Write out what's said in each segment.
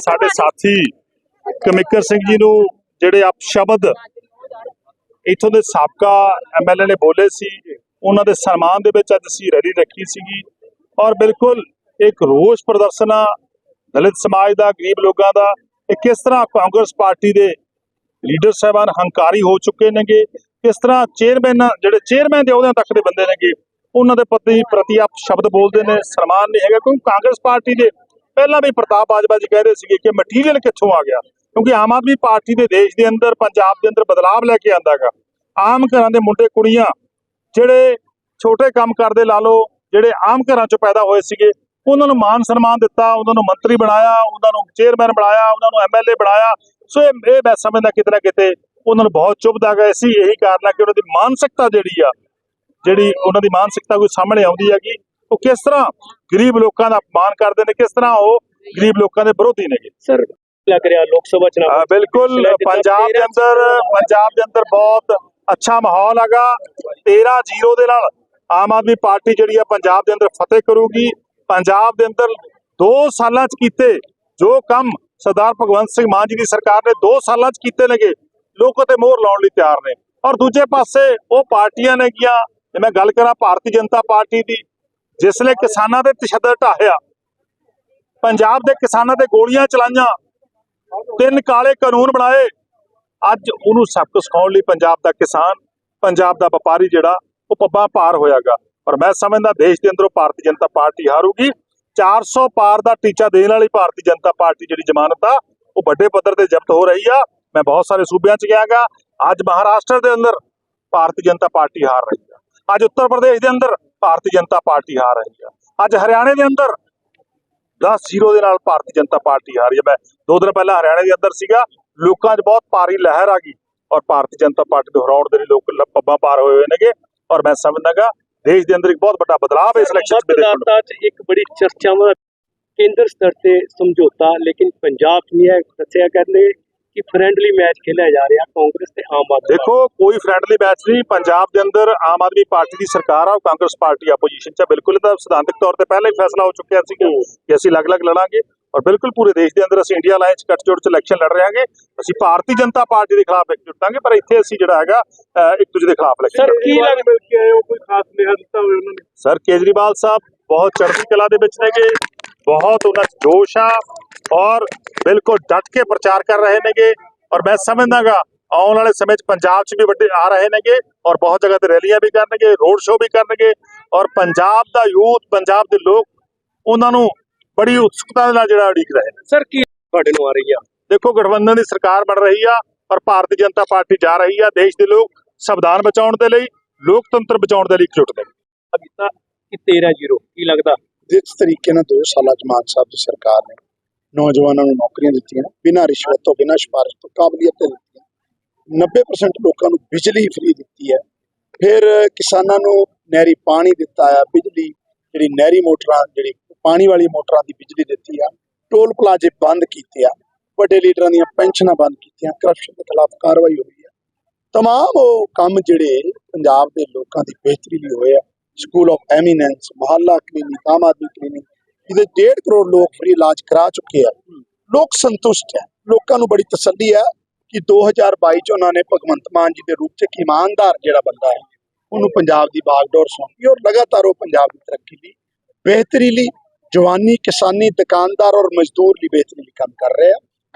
ਸਾਡੇ ਸਾਥੀ ਕਮਿਕਰ ਸਿੰਘ ਜੀ ਨੂੰ ਜਿਹੜੇ ਆਪ ਸ਼ਬਦ ਇਥੋਂ ਦੇ ਸਾਬਕਾ ਐਮਐਲਏ ਨੇ ਬੋਲੇ ਸੀ, ਉਹਨਾਂ ਦੇ ਸਨਮਾਨ ਦੇ ਵਿੱਚ ਅੱਜ ਅਸੀਂ ਰੈਲੀ ਰੱਖੀ ਸੀਗੀ ਔਰ ਬਿਲਕੁਲ ਇੱਕ ਰੋਸ ਪ੍ਰਦਰਸ਼ਨ ਆ, ਦਲਿਤ ਸਮਾਜ ਦਾ, ਗਰੀਬ ਲੋਕਾਂ ਦਾ, ਇਹ ਕਿਸ ਤਰ੍ਹਾਂ ਕਾਂਗਰਸ ਪਾਰਟੀ ਦੇ ਲੀਡਰ ਸਾਹਿਬਾਨ ਹੰਕਾਰੀ ਹੋ ਚੁੱਕੇ ਨੇਗੇ, ਕਿਸ ਤਰ੍ਹਾਂ ਚੇਅਰਮੈਨ ਜਿਹੜੇ ਚੇਅਰਮੈਨ ਦੇ ਅਹੁਦਿਆਂ ਤੱਕ ਦੇ ਬੰਦੇ ਨੇਗੇ, ਉਹਨਾਂ ਦੇ ਪ੍ਰਤੀ ਪ੍ਰਤੀ ਆਪ ਸ਼ਬਦ ਬੋਲਦੇ ਨੇ, ਸਨਮਾਨ ਨਹੀਂ ਹੈਗਾ, ਕਿਉਂਕਿ ਕਾਂਗਰਸ ਪਾਰਟੀ ਦੇ ਪਹਿਲਾਂ ਵੀ ਪ੍ਰਤਾਪ ਬਾਜਵਾ ਜੀ ਕਹਿ ਰਹੇ ਸੀਗੇ ਕਿ ਮਟੀਰੀਅਲ ਕਿੱਥੋਂ ਆ ਗਿਆ? ਕਿਉਂਕਿ ਆਮ ਆਦਮੀ ਪਾਰਟੀ ਦੇ ਦੇਸ਼ ਦੇ ਅੰਦਰ, ਪੰਜਾਬ ਦੇ ਅੰਦਰ ਬਦਲਾਵ ਲੈ ਕੇ ਆਂਦਾਗਾ ਆਮ ਘਰਾਂ ਦੇ ਮੁੰਡੇ, ਕੁੜੀਆਂ ਜਿਹੜੇ ਛੋਟੇ ਕੰਮ ਕਰਦੇ ਲਾ ਲਓ, ਜਿਹੜੇ ਆਮ ਘਰਾਂ ਚੋਂ ਪੈਦਾ ਹੋਏ ਸੀਗੇ, ਉਹਨਾਂ ਨੂੰ ਮਾਨ ਸਨਮਾਨ ਦਿੱਤਾ, ਉਹਨਾਂ ਨੂੰ ਮੰਤਰੀ ਬਣਾਇਆ, ਉਹਨਾਂ ਨੂੰ ਚੇਅਰਮੈਨ ਬਣਾਇਆ, ਉਹਨਾਂ ਨੂੰ ਐਮਐਲਏ ਬਣਾਇਆ। ਸੋ ਇਹ ਇਹ ਮੈਂ ਸਮਝਦਾ ਕਿਤੇ ਨਾ ਕਿਤੇ ਉਹਨਾਂ ਨੂੰ ਬਹੁਤ ਚੁਭਦਾ ਗਏ ਸੀ ਇਹੀ ਕਾਰਨ ਆ ਕਿ ਉਹਨਾਂ ਦੀ ਮਾਨਸਿਕਤਾ ਜਿਹੜੀ ਆ, ਜਿਹੜੀ ਉਹਨਾਂ ਦੀ ਮਾਨਸਿਕਤਾ ਕੋਈ ਸਾਹਮਣੇ ਆਉਂਦੀ ਹੈਗੀ ਉਹ ਕਿਸ ਤਰ੍ਹਾਂ ਗਰੀਬ ਲੋਕਾਂ ਦਾ ਅਪਮਾਨ ਕਰਦੇ ਨੇ ਕਿਸ ਤਰ੍ਹਾਂ ਉਹ ਗਰੀਬ ਲੋਕਾਂ ਦੇ ਵਿਰੋਧੀ ਨੇਗੇ? ਸਰ ਲੱਗ ਰਿਹਾ ਲੋਕ ਸਭਾ ਚੁਣਾਵ ਹਾਂ, ਬਿਲਕੁਲ ਪੰਜਾਬ ਦੇ ਅੰਦਰ ਪੰਜਾਬ ਦੇ ਅੰਦਰ ਬਹੁਤ ਅੱਛਾ ਮਾਹੌਲ ਹੈਗਾ। 13 ਜ਼ੀਰੋ ਦੇ ਨਾਲ ਆਮ ਆਦਮੀ ਪਾਰਟੀ ਜਿਹੜੀ ਆ ਪੰਜਾਬ ਦੇ ਅੰਦਰ ਫਤਿਹ ਕਰੂਗੀ। ਪੰਜਾਬ ਦੇ ਅੰਦਰ 2 ਸਾਲਾਂ ਚ ਕੀਤੇ ਜੋ ਕੰਮ ਸਰਦਾਰ ਭਗਵੰਤ ਸਿੰਘ ਮਾਨ ਜੀ ਦੀ ਸਰਕਾਰ ਨੇ 2 ਸਾਲਾਂ ਚ ਕੀਤੇ ਨੇਗੇ ਲੋਕ ਤੇ ਮੋਹਰ ਲਾਉਣ ਲਈ ਤਿਆਰ ਨੇ। ਔਰ ਦੂਜੇ ਪਾਸੇ ਉਹ ਪਾਰਟੀਆਂ ਨੇਗੀਆਂ ਜੇ ਮੈਂ ਗੱਲ ਕਰਾਂ ਭਾਰਤੀ ਜਨਤਾ ਪਾਰਟੀ ਦੀ ਜਿਸ ਨੇ ਕਿਸਾਨਾਂ ਦੇ ਤਸ਼ੱਦਦ ਢਾਹਿਆ, ਪੰਜਾਬ ਦੇ ਕਿਸਾਨਾਂ ਤੇ ਗੋਲੀਆਂ ਚਲਾਈਆਂ, ਤਿੰਨ ਕਾਲੇ ਕਾਨੂੰਨ ਬਣਾਏ, ਅੱਜ ਉਹਨੂੰ ਸਬਕ ਸਿਖਾਉਣ ਲਈ ਪੰਜਾਬ ਦਾ ਕਿਸਾਨ, ਪੰਜਾਬ ਦਾ ਵਪਾਰੀ ਜਿਹੜਾ, ਉਹ ਪੱਬਾਂ ਪਾਰ ਹੋਇਆਗਾ। ਪਰ ਮੈਂ ਸਮਝਦਾ ਦੇਸ਼ ਦੇ ਅੰਦਰੋਂ ਭਾਰਤੀ ਜਨਤਾ ਪਾਰਟੀ ਹਾਰੂਗੀ 400 ਪਾਰ ਦਾ ਟੀਚਾ ਦੇਣ ਵਾਲੀ ਭਾਰਤੀ ਜਨਤਾ ਪਾਰਟੀ ਜਿਹੜੀ ਜ਼ਮਾਨਤ ਆ, ਉਹ ਵੱਡੇ ਪੱਧਰ ਤੇ ਜ਼ਬਤ ਹੋ ਰਹੀ ਆ। ਮੈਂ ਬਹੁਤ ਸਾਰੇ ਸੂਬਿਆਂ 'ਚ ਗਿਆਗਾ, ਅੱਜ ਮਹਾਰਾਸ਼ਟਰ ਦੇ ਅੰਦਰ ਭਾਰਤੀ ਜਨਤਾ ਪਾਰਟੀ ਹਾਰ ਰਹੀ ਆ। ਅੱਜ ਉੱਤਰ ਪ੍ਰਦੇਸ਼ ਦੇ ਅੰਦਰ ਭਾਰਤੀ ਜਨਤਾ ਪਾਰਟੀ ਹਾਰ ਰਹੀ ਆ। ਅੱਜ ਹਰਿਆਣੇ ਦੇ ਅੰਦਰ 10 ਜ਼ੀਰੋ ਦੇ ਨਾਲ ਭਾਰਤੀ ਜਨਤਾ ਪਾਰਟੀ ਹਾਰ ਹੈ ਮੈਂ ਦੋ ਦਿਨ ਪਹਿਲਾਂ ਹਰਿਆਣੇ ਦੇ ਅੰਦਰ ਸੀਗਾ। ਲੋਕਾਂ 'ਚ ਬਹੁਤ ਭਾਰੀ ਲਹਿਰ ਆ ਗਈ ਔਰ ਭਾਰਤੀ ਜਨਤਾ ਪਾਰਟੀ ਨੂੰ ਹਰਾਉਣ ਦੇ ਲਈ ਲੋਕ ਲ- ਪੱਬਾਂ ਪਾਰ ਹੋਏ ਹੋਏ ਨੇਗੇ ਔਰ ਮੈਂ ਸਮਝਦਾਗਾ ਦੇਸ਼ ਦੇ ਅੰਦਰ ਇੱਕ ਬਹੁਤ ਵੱਡਾ ਬਦਲਾਅ ਇਸ ਇਲੈਕਸ਼ਨ 'ਚ ਦੇਖਣ ਨੂੰ ਇੱਕ ਬੜੀ ਚਰਚਾਵਾਂ ਕੇਂਦਰ ਸਤਰ ਤੇ ਸਮਝੌਤਾ, ਲੇਕਿਨ ਪੰਜਾਬ 'ਚ ਦੱਸਿਆ ਕਹਿੰਦੇ ਕਿ ਫ੍ਰੈਂਡਲੀ ਮੈਚ ਖੇਲਿਆ ਜਾ ਰਿਹਾ ਕਾਂਗਰਸ ਤੇ ਆਮ ਆਦਮੀ ਦੇਖੋ ਕੋਈ ਫ੍ਰੈਂਡਲੀ ਮੈਚ ਨਹੀਂ। ਪੰਜਾਬ ਦੇ ਅੰਦਰ ਆਮ ਆਦਮੀ ਪਾਰਟੀ ਦੀ ਸਰਕਾਰ ਆ ਕਾਂਗਰਸ ਪਾਰਟੀ ਆਪੋਜੀਸ਼ਨ 'ਚ। ਬਿਲਕੁਲ ਤਾਂ ਸਿਧਾਂਤਕ ਤੌਰ ਤੇ ਪਹਿਲਾਂ ਹੀ ਫੈਸਲਾ ਹੋ ਚੁੱਕਿਆ ਸੀ ਕਿ ਅਸੀਂ ਅਲੱਗ-ਅਲੱਗ ਲੜਾਂਗੇ ਔਰ ਬਿਲਕੁਲ ਪੂਰੇ ਦੇਸ਼ ਦੇ ਅੰਦਰ ਅਸੀਂ ਇੰਡੀਆ ਅਲਾਈਅੰਸ ਗੱਠਜੋੜ 'ਚ ਇਲੈਕਸ਼ਨ ਲੜ ਰਹੇ ਹਾਂਗੇ। ਅਸੀਂ ਭਾਰਤੀ ਜਨਤਾ ਪਾਰਟੀ ਦੇ ਖਿਲਾਫ ਇਕਜੁੱਟਾਂਗੇ ਪਰ ਇੱਥੇ ਅਸੀਂ ਜਿਹੜਾ ਹੈਗਾ ਇੱਕ ਦੂਜੇ ਦੇ ਖਿਲਾਫ ਇਲੈਕਸ਼ਨ ਸਰ ਕੀ ਲੱਗ ਮਿਲ ਕੇ ਆਏ ਹੋ? ਕੋਈ ਖਾਸ ਨਿਆਂ ਦਿੱਤਾ ਹੋਵੇ ਉਹਨਾਂ ਨੇ? ਸਰ ਕੇਜਰੀਵਾਲ ਸਾਹਿਬ ਬਹੁਤ ਚੜ੍ਹਦੀ ਕਲਾ ਦੇ ਵਿੱਚ ਨੇਗੇ। ਬਹੁਤ ਉਹਨਾਂ 'ਚ ਜੋਸ਼ ਆ। ਔਰ ਬਿਲਕੁਲ ਡਟ ਕੇ ਪ੍ਰਚਾਰ ਕਰ ਰਹੇ ਨੇਗੇ। ਔਰ ਮੈਂ ਸਮਝਦਾਗਾ ਆਉਣ ਵਾਲੇ ਸਮੇਂ 'ਚ ਪੰਜਾਬ 'ਚ ਵੀ ਵੱਡੇ ਆ ਰਹੇ ਨੇਗੇ ਔਰ ਬਹੁਤ ਜਗ੍ਹਾ ਤੇ ਰੈਲੀਆਂ ਵੀ ਕਰਨਗੇ ਰੋਡ ਸ਼ੋਅ ਵੀ ਕਰਨਗੇ। ਔਰ ਪੰਜਾਬ ਦਾ ਯੂਥ ਪੰਜਾਬ ਦੇ ਲੋਕ ਉਹਨਾਂ ਨੂੰ ਬੜੀ ਉਤਸੁਕਤਾ ਦੇ ਨਾਲ ਜਿਹੜਾ ਉਡੀਕ ਰਹੇ ਨੇ। ਸਰ ਕੀ ਤੁਹਾਡੇ ਨੂੰ ਆ ਰਹੀ ਆ? ਦੇਖੋ ਗਠਬੰਧਨ ਦੀ ਸਰਕਾਰ ਬਣ ਰਹੀ ਆ ਔਰ ਭਾਰਤੀ ਜਨਤਾ ਪਾਰਟੀ ਜਾ ਰਹੀ ਆ ਦੇਸ਼ ਦੇ ਲੋਕ ਸੰਵਿਧਾਨ ਬਚਾਉਣ ਦੇ ਲਈ ਲੋਕਤੰਤਰ ਬਚਾਉਣ ਦੇ ਲਈ ਇਕਜੁੱਟ ਨੇ ਕੀਤਾ ਕਿ 13 ਜ਼ੀਰੋ ਕੀ ਲੱਗਦਾ? ਜਿਸ ਤਰੀਕੇ ਨਾਲ 2 ਸਾਲਾਂ ਚ ਮਾਨ ਸਾਹਿਬ ਦੀ ਸਰਕਾਰ ਨੇ ਨੌਜਵਾਨਾਂ ਨੂੰ ਨੌਕਰੀਆਂ ਦਿੱਤੀਆਂ, ਬਿਨਾਂ ਰਿਸ਼ਵਤ ਤੋਂ, ਬਿਨਾਂ ਸਿਫਾਰਿਸ਼ ਤੋਂ, ਕਾਬਲੀਅਤ ਤੇ ਦਿੱਤੀਆਂ। 90% ਲੋਕਾਂ ਨੂੰ ਬਿਜਲੀ ਫ੍ਰੀ ਦਿੱਤੀ ਹੈ। ਫਿਰ ਕਿਸਾਨਾਂ ਨੂੰ ਨਹਿਰੀ ਪਾਣੀ ਦਿੱਤਾ ਆ ਬਿਜਲੀ ਜਿਹੜੀ ਨਹਿਰੀ ਮੋਟਰਾਂ, ਜਿਹੜੀ ਪਾਣੀ ਵਾਲੀ ਮੋਟਰਾਂ ਦੀ ਬਿਜਲੀ ਦਿੱਤੀ ਆ। ਟੋਲ ਪਲਾਜ਼ੇ ਬੰਦ ਕੀਤੇ ਆ। ਵੱਡੇ ਲੀਡਰਾਂ ਦੀਆਂ ਪੈਨਸ਼ਨਾਂ ਬੰਦ ਕੀਤੀਆਂ ਕਰਪਸ਼ਨ ਦੇ ਖਿਲਾਫ ਕਾਰਵਾਈ ਹੋਈ ਆ। ਤਮਾਮ ਉਹ ਕੰਮ ਜਿਹੜੇ ਪੰਜਾਬ ਦੇ ਲੋਕਾਂ ਦੀ ਬਿਹਤਰੀ ਲਈ ਹੋਏ ਆ। School of eminence Mohalla clinic, Aam Aadmi clinic ਇਹਦੇ 1.5 ਕਰੋੜ ਲੋਕ ਫ੍ਰੀ ਇਲਾਜ ਕਰਾ ਚੁੱਕੇ ਆ। ਲੋਕ ਸੰਤੁਸ਼ਟ ਹੈ। ਲੋਕਾਂ ਨੂੰ ਬੜੀ ਤਸੱਲੀ ਹੈ ਕਿ 2022 ਚ ਉਹਨਾਂ ਨੇ ਭਗਵੰਤ ਮਾਨ ਜੀ ਦੇ ਰੂਪ ਚ ਇੱਕ ਇਮਾਨਦਾਰ ਜਿਹੜਾ ਬੰਦਾ ਹੈ ਉਹਨੂੰ ਪੰਜਾਬ ਦੀ ਬਾਗਡੋਰ ਸੌਂਪੀ ਔਰ ਲਗਾਤਾਰ ਉਹ ਪੰਜਾਬ ਦੀ ਤਰੱਕੀ ਲਈ ਬਿਹਤਰੀ ਲਈ ਜਵਾਨੀ ਕਿਸਾਨੀ ਦੁਕਾਨਦਾਰ ਔਰ ਮਜ਼ਦੂਰ ਲਈ ਬਿਹਤਰੀ ਲਈ ਕੰਮ ਕਰ ਰਹੇ।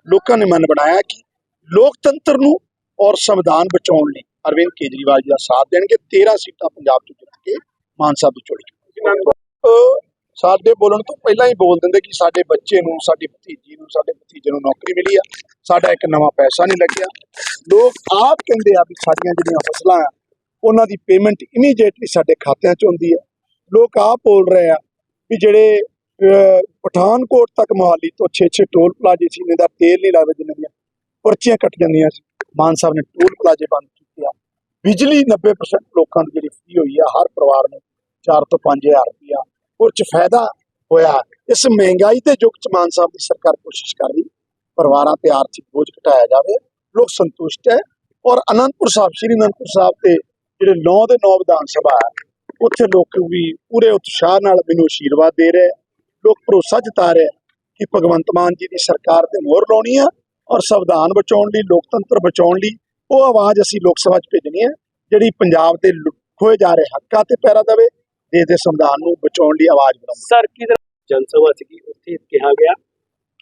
ਲੋਕਾਂ ਨੇ ਮਨ ਬਣਾਇਆ ਕਿ ਲੋਕਤੰਤਰ ਨੂੰ ਔਰ ਸੰਵਿਧਾਨ ਬਚਾਉਣ ਲਈ ਅਰਵਿੰਦ ਕੇਜਰੀਵਾਲ ਜੀ ਦਾ ਸਾਥ ਦੇਣਗੇ। 13 ਸੀਟਾਂ ਪੰਜਾਬ ਤੋਂ ਜਿੱਤ ਕੇ ਮਾਨ ਸਾਹਿਬ ਦੀ ਅਹ ਸਾਡੇ ਬੋਲਣ ਤੋਂ ਪਹਿਲਾਂ ਹੀ ਬੋਲ ਦਿੰਦੇ ਕਿ ਸਾਡੇ ਬੱਚੇ ਨੂੰ, ਸਾਡੀ ਭਤੀਜੀ ਨੂੰ, ਸਾਡੇ ਭਤੀਜੇ ਨੂੰ ਨੌਕਰੀ ਮਿਲੀ ਆ। ਸਾਡਾ ਇੱਕ ਨਵਾਂ ਪੈਸਾ ਨਹੀਂ ਲੱਗਿਆ। ਲੋਕ ਆਪ ਕਹਿੰਦੇ ਆ ਵੀ ਸਾਡੀਆਂ ਜਿਹੜੀਆਂ ਫਸਲਾਂ ਆ, ਉਹਨਾਂ ਦੀ ਪੇਮੈਂਟ ਇਮੀਡੀਏਟਲੀ ਸਾਡੇ ਖਾਤਿਆਂ 'ਚ ਹੁੰਦੀ ਹੈ ਲੋਕ ਆਪ ਬੋਲ ਰਹੇ ਆ ਵੀ ਜਿਹੜੇ ਪਠਾਨਕੋਟ ਤੱਕ ਮੋਹਾਲੀ ਤੋਂ 6-6 ਟੋਲ ਪਲਾਜ਼ੇ ਸੀ, ਇਹਨਾਂ ਦਾ ਤੇਲ ਨਹੀਂ ਲੱਗਦਾ ਜਿੰਨਾਂ ਦੀਆਂ ਪਰਚੀਆਂ ਕੱਟ ਜਾਂਦੀਆਂ ਸੀ। ਮਾਨ ਸਾਹਿਬ ਨੇ ਟੋਲ ਪਲਾਜ਼ੇ ਬੰਦ ਕੀਤੇ ਆ। ਬਿਜਲੀ 90% ਲੋਕਾਂ ਦੀ ਜਿਹੜੀ ਫ੍ਰੀ ਹੋਈ ਆ, ਹਰ ਪਰਿਵਾਰ ਨੂੰ 4 ਤੋਂ 5000 ਰੁਪਇਆ ਉਹ ਚ ਫਾਇਦਾ ਹੋਇਆ। ਇਸ ਮਹਿੰਗਾਈ ਦੇ ਯੁੱਗ ਚ ਮਾਨ ਸਾਹਿਬ ਦੀ ਸਰਕਾਰ ਕੋਸ਼ਿਸ਼ ਕਰ ਰਹੀ, ਪਰਿਵਾਰਾਂ ਤੇ ਆਰਥਿਕ ਬੋਝ ਘਟਾਇਆ ਜਾਵੇ, ਲੋਕ ਸੰਤੁਸ਼ਟ ਹੈ ਔਰ ਅਨੰਦਪੁਰ ਸਾਹਿਬ, ਸ੍ਰੀ ਅਨੰਦਪੁਰ ਸਾਹਿਬ ਤੇ ਜਿਹੜੇ 9 ਦੇ 9 ਵਿਧਾਨ ਸਭਾ ਹੈ, ਉੱਥੇ ਲੋਕ ਵੀ ਪੂਰੇ ਉਤਸ਼ਾਹ ਨਾਲ ਮੈਨੂੰ ਆਸ਼ੀਰਵਾਦ ਦੇ ਰਹੇ, ਲੋਕ ਭਰੋਸਾ ਜਤਾ ਰਹੇ ਕਿ ਭਗਵੰਤ ਮਾਨ ਜੀ ਦੀ ਸਰਕਾਰ ਤੇ ਮੋਹਰ ਲਾਉਣੀ ਆ ਔਰ ਸੰਵਿਧਾਨ ਬਚਾਉਣ ਲਈ, ਲੋਕਤੰਤਰ ਬਚਾਉਣ ਲਈ ਉਹ ਆਵਾਜ਼ ਅਸੀਂ ਲੋਕ ਸਭਾ 'ਚ ਭੇਜਣੀ ਹੈ, ਜਿਹੜੀ ਪੰਜਾਬ ਦੇ ਲੁ- ਖੋਏ ਜਾ ਰਹੇ ਹੱਕਾਂ ਤੇ ਪੈਰਾ ਦੇਵੇ ਦੇਸ਼ ਦੇ ਸੰਵਿਧਾਨ ਨੂੰ ਬਚਾਉਣ ਲਈ ਆਵਾਜ਼ ਬੁਲੰਦ ਸਰ ਕਿਧਰ ਜਨਸਭਾ ਸੀਗੀ ਉੱਥੇ ਕਿਹਾ ਗਿਆ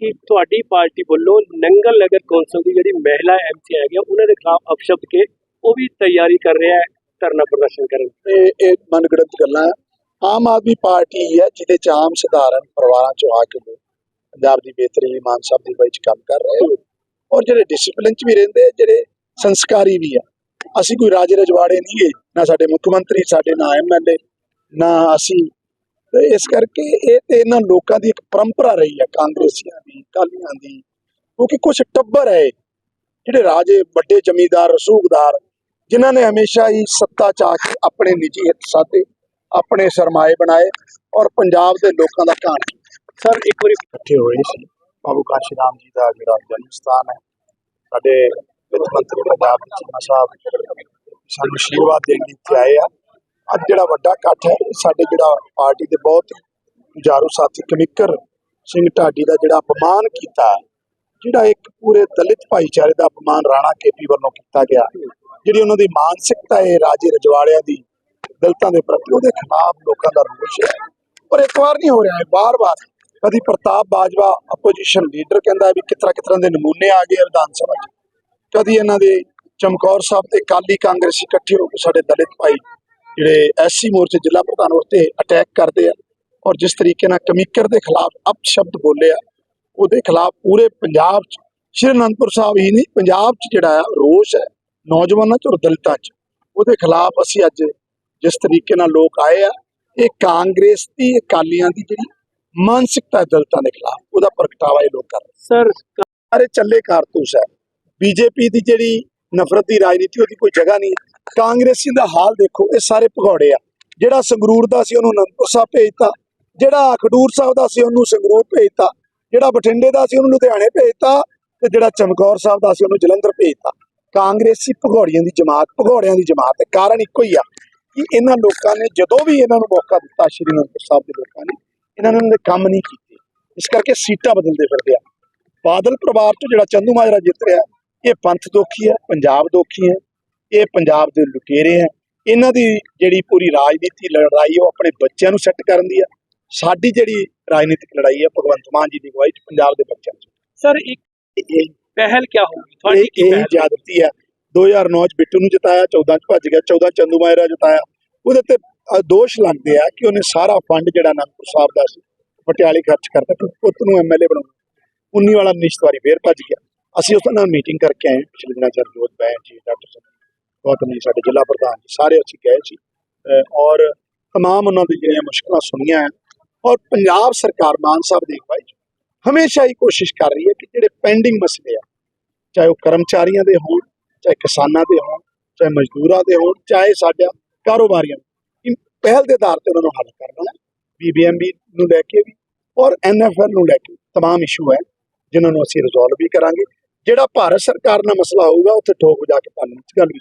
ਕਿ ਤੁਹਾਡੀ ਪਾਰਟੀ ਵੱਲੋਂ ਨੰਗਲ ਨਗਰ ਕੌਂਸਲ ਦੀ ਜਿਹੜੀ ਮਹਿਲਾ ਐਮਸੀ ਹੈਗੀ ਉਹਨਾਂ ਦੇ ਖਿਲਾਫ ਅਪਸ਼ਬਦ ਕੇ ਉਹ ਵੀ ਤਿਆਰੀ ਕਰ ਰਿਹਾ ਹੈ ਧਰਨਾ ਪ੍ਰਦਰਸ਼ਨ ਕਰਨ ਦੀ। ਇਹ ਮਨਗੜਤ ਗੱਲਾਂ। ਆਮ ਆਦਮੀ ਪਾਰਟੀ ਹੀ ਜਿਹਦੇ ਚ ਆਮ ਸਧਾਰਨ ਪਰਿਵਾਰਾਂ ਚੋਂ ਆ ਕੇ ਲੋਕ ਪੰਜਾਬ ਦੀ ਬਿਹਤਰੀ ਲਈ ਮਾਨ ਸਾਹਿਬ ਦੀ ਵਿੱਚ ਕੰਮ ਕਰ ਰਹੇ ਹੋ ਔਰ ਜਿਹੜੇ ਡਿਸਪਲਿਨ ਚ ਵੀ ਰਹਿੰਦੇ ਜਿਹੜੇ ਸੰਸਕਾਰੀ ਵੀ ਆ ਅਸੀਂ ਕੋਈ ਰਾਜੇ ਰਜਵਾੜੇ ਨਹੀਂ ਗਏ ਨਾ ਸਾਡੇ ਮੁੱਖ ਮੰਤਰੀ ਸਾਡੇ ਨਾ ਐਮਐਲਏ ਨਾ ਅਸੀਂ। ਤੇ ਇਸ ਕਰਕੇ ਇਹ ਤੇ ਇਹਨਾਂ ਲੋਕਾਂ ਦੀ ਇੱਕ ਪਰੰਪਰਾ ਰਹੀ ਹੈ, ਕਾਂਗਰਸੀਆਂ ਦੀ ਕਾਲੀਆਂ ਦੀ, ਕਿਉਂਕਿ ਕੁਝ ਟੱਬਰ ਹੈ, ਜਿਹੜੇ ਰਾਜੇ, ਵੱਡੇ ਜ਼ਮੀਂਦਾਰ ਰਸੂਖਦਾਰ ਜਿਨ੍ਹਾਂ ਨੇ ਹਮੇਸ਼ਾ ਹੀ ਸੱਤਾ ਚ ਆ ਕੇ ਆਪਣੇ ਨਿੱਜੀ ਹਿੱਤ ਸਾਧੇ, ਆਪਣੇ ਸਰਮਾਏ ਬਣਾਏ ਔਰ ਪੰਜਾਬ ਦੇ ਲੋਕਾਂ ਦਾ ਘਾਣ ਸਰ, ਇੱਕ ਵਾਰੀ ਇਕੱਠੇ ਹੋਏ ਸੀ। ਬਾਬੂ ਕਾਸ਼ੀ ਰਾਮ ਜੀ ਦਾ ਜਿਹੜਾ ਜਨਮ ਸਥਾਨ ਹੈ, ਸਾਡੇ ਵਿੱਤ ਮੰਤਰੀ ਪੰਜਾਬ ਦੇ ਸਾਹਿਬ, ਸਾਨੂੰ ਆਸ਼ੀਰਵਾਦ ਦੇਣ ਲਈ ਆਏ ਆ। ਅੱਜ ਜਿਹੜਾ ਵੱਡਾ ਇਕੱਠ ਹੈ, ਸਾਡੇ ਜਿਹੜਾ ਪਾਰਟੀ ਦੇ ਬਹੁਤ ਜੁਝਾਰੂ ਸਾਥੀ ਕਨਿਕਰ ਸਿੰਘ ਢਾਡੀ ਦਾ ਜਿਹੜਾ ਅਪਮਾਨ ਕੀਤਾ, ਜਿਹੜਾ ਇੱਕ ਪੂਰੇ ਦਲਿਤ ਭਾਈਚਾਰੇ ਦਾ ਅਪਮਾਨ ਰਾਣਾ ਕੇਪੀ ਵੱਲੋਂ ਕੀਤਾ ਗਿਆ, ਜਿਹੜੀ ਉਹਨਾਂ ਦੀ ਮਾਨਸਿਕਤਾ ਹੈ, ਰਾਜੇ ਰਜਵਾੜਿਆਂ ਦੀ ਦਲਿਤਾਂ ਦੇ ਪ੍ਰਤੀ, ਉਹਦੇ ਖਿਲਾਫ ਲੋਕਾਂ ਦਾ ਰੋਸ਼ ਹੈ। ਪਰ ਇੱਕ ਵਾਰ ਨਹੀਂ ਹੋ ਰਿਹਾ ਹੈ ਬਾਰ-ਬਾਰ ਕਦੀ ਪ੍ਰਤਾਪ ਬਾਜਵਾ ਆਪੋਜੀਸ਼ਨ ਲੀਡਰ ਕਹਿੰਦਾ ਵੀ ਕਿਤਰਾ ਕਿਤਰਾ ਦੇ ਨਮੂਨੇ ਆ ਗਏ ਵਿਧਾਨ ਸਭਾ 'ਚ। ਕਦੀ ਇਹਨਾਂ ਦੇ ਚਮਕੌਰ ਸਾਹਿਬ ਤੇ ਕਾਲੀ ਕਾਂਗਰਸੀ ਇਕੱਠੇ ਹੋ ਕੇ ਸਾਡੇ ਦਲਿਤ ਭਾਈ ਜਿਹੜੇ ਐਸਸੀ ਮੋਰਚੇ ਜ਼ਿਲ੍ਹਾ ਪ੍ਰਧਾਨ ਉੱਤੇ ਅਟੈਕ ਕਰਦੇ ਆ ਔਰ ਜਿਸ ਤਰੀਕੇ ਨਾਲ ਕਮਿਕਰ ਦੇ ਖਿਲਾਫ ਅਪਸ਼ਬਦ ਬੋਲੇ ਆ ਉਹਦੇ ਖਿਲਾਫ ਪੂਰੇ ਪੰਜਾਬ 'ਚ ਸ਼੍ਰੀ ਅਨੰਦਪੁਰ ਸਾਹਿਬ ਹੀ ਨਹੀਂ ਪੰਜਾਬ 'ਚ ਜਿਹੜਾ ਰੋਸ਼ ਹੈ ਨੌਜਵਾਨਾਂ 'ਚ ਔਰ ਦਲਿਤਾਂ 'ਚ। ਉਹਦੇ ਖਿਲਾਫ ਅਸੀਂ ਅੱਜ ਜਿਸ ਤਰੀਕੇ ਨਾਲ ਲੋਕ ਆਏ ਆ ਇਹ ਕਾਂਗਰਸ ਦੀ ਅਕਾਲੀਆਂ ਦੀ ਜਿਹੜੀ ਮਾਨਸਿਕਤਾ ਦਲਿਤਾਂ ਦੇ ਖਿਲਾਫ ਉਹਦਾ ਪ੍ਰਗਟਾਵਾ ਇਹ ਲੋਕ ਕਰ ਰਹੇ ਸਰ ਸਾਰੇ ਚੱਲੇ ਕਾਰਤੂਸ ਹੈ। ਬੀਜੇਪੀ ਦੀ ਜਿਹੜੀ ਨਫ਼ਰਤ ਦੀ ਰਾਜਨੀਤੀ ਉਹਦੀ ਕੋਈ ਜਗ੍ਹਾ ਨਹੀਂ ਕਾਂਗਰਸੀ ਦਾ ਹਾਲ ਦੇਖੋ, ਇਹ ਸਾਰੇ ਭਗੌੜੇ ਆ। ਜਿਹੜਾ ਸੰਗਰੂਰ ਦਾ ਸੀ, ਉਹਨੂੰ ਅਨੰਦਪੁਰ ਸਾਹਿਬ ਭੇਜਤਾ। ਜਿਹੜਾ ਖਡੂਰ ਸਾਹਿਬ ਦਾ ਸੀ, ਉਹਨੂੰ ਸੰਗਰੂਰ ਭੇਜਤਾ। ਜਿਹੜਾ ਬਠਿੰਡੇ ਦਾ ਸੀ, ਉਹਨੂੰ ਲੁਧਿਆਣੇ ਭੇਜਤਾ। ਤੇ ਜਿਹੜਾ ਚਮਕੌਰ ਸਾਹਿਬ ਦਾ ਸੀ, ਉਹਨੂੰ ਜਲੰਧਰ ਭੇਜਤਾ। ਕਾਂਗਰਸੀ ਭਗੌੜੀਆਂ ਦੀ ਜਮਾਤ, ਭਗੌੜਿਆਂ ਦੀ ਜਮਾਤ ਹੈ ਕਾਰਨ ਇੱਕੋ ਹੀ ਆ ਕਿ ਇਹਨਾਂ ਲੋਕਾਂ ਨੇ ਜਦੋਂ ਵੀ ਇਹਨਾਂ ਨੂੰ ਮੌਕਾ ਦਿੱਤਾ, ਸ਼੍ਰੀ ਅਨੰਦਪੁਰ ਸਾਹਿਬ ਦੇ ਲੋਕਾਂ ਨੇ, ਇਹਨਾਂ ਨੇ ਉਹਨਾਂ ਦੇ ਕੰਮ ਨਹੀਂ ਕੀਤੇ। ਇਸ ਕਰਕੇ ਸੀਟਾਂ ਬਦਲਦੇ ਫਿਰਦੇ ਆ। ਬਾਦਲ ਪਰਿਵਾਰ ਤੋਂ ਜਿਹੜਾ ਚੰਦੂ ਮਾਜਰਾ ਜਿੱਤ ਰਿਹਾ ਇਹ ਪੰਥ ਦੋਖੀ ਹੈ ਪੰਜਾਬ ਦੋਖੀ ਹੈ ਇਹ ਪੰਜਾਬ ਦੇ ਲੁਟੇਰੇ ਹੈ। ਇਹਨਾਂ ਦੀ ਜਿਹੜੀ ਪੂਰੀ ਰਾਜਨੀਤੀ ਲੜਾਈ ਉਹ ਆਪਣੇ ਬੱਚਿਆਂ ਨੂੰ ਸੈੱਟ ਕਰਨ ਦੀ ਹੈ। ਸਾਡੀ ਜਿਹੜੀ ਰਾਜਨੀਤਿਕ ਲੜਾਈ ਹੈ ਭਗਵੰਤ ਮਾਨ ਜੀ ਦੀ ਅਗਵਾਈ 'ਚ ਪੰਜਾਬ ਦੇ ਬੱਚਿਆਂ 'ਚ। ਸਰ ਇੱਕ ਪਹਿਲ ਕੀ ਹੋਊਗੀ? ਤੁਹਾਡੀ ਕੀ ਪਹਿਲ ਜ਼ਿਆਦਤੀ ਹੈ। 2009 ਚ ਬਿੱਟੂ ਨੂੰ ਜਿਤਾਇਆ 14 ਚ ਭੱਜ ਗਿਆ 14 ਚੰਦੂ ਮਾਇਰਾ ਜਿਤਾਇਆ। ਉਹਦੇ ਤੇ ਦੋਸ਼ ਲੱਗਦੇ ਆ ਕਿ ਉਹਨੇ ਸਾਰਾ ਫੰਡ ਜਿਹੜਾ ਅਨੰਦਪੁਰ ਸਾਹਿਬ ਦਾ ਸੀ ਪਟਿਆਲੇ ਖਰਚ ਕਰਤਾ ਪੁੱਤ ਨੂੰ ਐਮਐਲਏ ਬਣਾਉਣਾ। 19 ਵਾਲਾ ਨਿਸ਼ਤ ਵਾਰੀ ਫੇਰ ਭੱਜ ਗਿਆ। ਅਸੀਂ ਉਸ ਨਾਲ ਮੀਟਿੰਗ ਕਰਕੇ ਆਏ ਪਿਛਲੇ ਦਿਨਾਂ ਚ ਜੋਤ ਬੈਣ ਜੀ ਡਾਕਟਰ ਸਾਹਿਬ ਗੌਤਮ ਜੀ ਸਾਡੇ ਜ਼ਿਲ੍ਹਾ ਪ੍ਰਧਾਨ ਜੀ ਸਾਰੇ ਅਸੀਂ ਗਏ ਸੀ ਅ, ਔਰ ਤਮਾਮ ਉਹਨਾਂ ਦੀ ਜਿਹੜੀਆਂ ਮੁਸ਼ਕਲਾਂ ਸੁਣੀਆਂ ਹੈ ਔਰ ਪੰਜਾਬ ਸਰਕਾਰ ਮਾਨ ਸਾਹਿਬ ਦੀ ਅਗਵਾਈ 'ਚ ਹਮੇਸ਼ਾ ਹੀ ਕੋਸ਼ਿਸ਼ ਕਰ ਰਹੀ ਹੈ ਕਿ ਜਿਹੜੇ ਪੈਂਡਿੰਗ ਮਸਲੇ ਆ ਚਾਹੇ ਉਹ ਕਰਮਚਾਰੀਆਂ ਦੇ ਹੋਣ ਚਾਹੇ ਕਿਸਾਨਾਂ ਦੇ ਹੋਣ ਚਾਹੇ ਮਜ਼ਦੂਰਾਂ ਦੇ ਹੋਣ ਚਾਹੇ ਸਾਡਾ ਕਾਰੋਬਾਰੀਆਂ ਦੇ ਇਨ ਪਹਿਲ ਦੇ ਆਧਾਰ ਤੇ ਉਹਨਾਂ ਨੂੰ ਹੱਲ ਕਰਨਾ ਹੈ ਬੀਬੀਐਮਬੀ ਨੂੰ ਲੈ ਕੇ ਵੀ ਔਰ ਐਨਐਫਐਲ ਨੂੰ ਲੈ ਕੇ तमाम ਇਸ਼ੂ ਹੈ ਜਿਨ੍ਹਾਂ ਨੂੰ ਅਸੀਂ ਰਿਜ਼ੋਲਵ ਵੀ ਕਰਾਂਗੇ ਜਿਹੜਾ ਭਾਰਤ ਸਰਕਾਰ ਨਾਲ ਮਸਲਾ ਹੋਊਗਾ ਉੱਥੇ ਠੋਕ ਵਜਾ ਕੇ ਪਾਲਣ ਚ ਗੱਲ ਵੀ